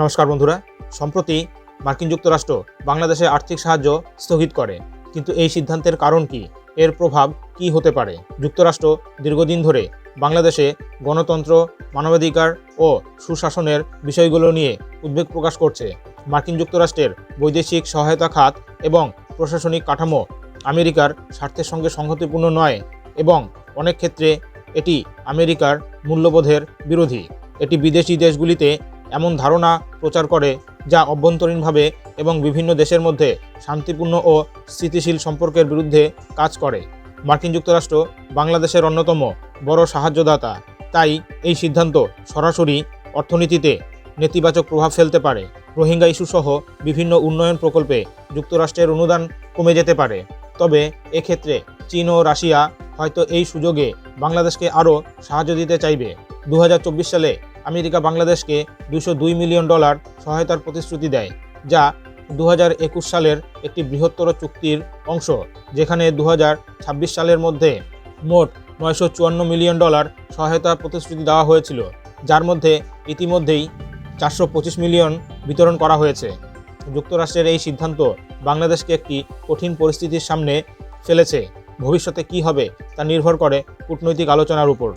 নমস্কার বন্ধুরা। সম্প্রতি মার্কিন যুক্তরাষ্ট্র বাংলাদেশে আর্থিক সাহায্য স্থগিত করে, কিন্তু এই সিদ্ধান্তের কারণ কি? এর প্রভাব কি হতে পারে? যুক্তরাষ্ট্র দীর্ঘদিন ধরে বাংলাদেশে গণতন্ত্র, মানবাধিকার ও সুশাসনের বিষয়গুলো নিয়ে উদ্বেগ প্রকাশ করছে। মার্কিন যুক্তরাষ্ট্রের বৈদেশিক সহায়তা খাত এবং প্রশাসনিক কাঠামো আমেরিকার স্বার্থের সঙ্গে সংহতিপূর্ণ নয় এবং অনেক ক্ষেত্রে এটি আমেরিকার মূল্যবোধের বিরোধী। এটি বিদেশি দেশগুলিতে এমন ধারণা প্রচার করে যা অভ্যন্তরীণভাবে এবং বিভিন্ন দেশের মধ্যে শান্তিপূর্ণ ও স্থিতিশীল সম্পর্কের বিরুদ্ধে কাজ করে। মার্কিন যুক্তরাষ্ট্র বাংলাদেশের অন্যতম বড় সাহায্যদাতা। তাই এই সিদ্ধান্ত সরাসরি অর্থনীতিতে নেতিবাচক প্রভাব ফেলতে পারে। রোহিঙ্গা ইস্যুসহ বিভিন্ন উন্নয়ন প্রকল্পে যুক্তরাষ্ট্রের অনুদান কমে যেতে পারে। তবে এক্ষেত্রে চীন ও রাশিয়া হয়তো এই সুযোগে বাংলাদেশকে আরও সাহায্য দিতে চাইবে। দু হাজার চব্বিশ সালে আমেরিকা বাংলাদেশকে দুশো মিলিয়ন ডলার সহায়তার প্রতিশ্রুতি দেয়, যা দু হাজার একুশ সালের একটি বৃহত্তর চুক্তির অংশ, যেখানে দু হাজার ছাব্বিশ সালের মধ্যে মোট নয়শো চুয়ান্ন মিলিয়ন ডলার সহায়তা প্রতিশ্রুতি দেওয়া হয়েছিল, যার মধ্যে ইতিমধ্যেই চারশো পঁচিশ মিলিয়ন বিতরণ করা হয়েছে। যুক্তরাষ্ট্রের এই সিদ্ধান্ত বাংলাদেশকে একটি কঠিন পরিস্থিতির সামনে ফেলেছে, ভবিষ্যতে কি হবে তা নির্ভর করে কূটনৈতিক আলোচনার উপর।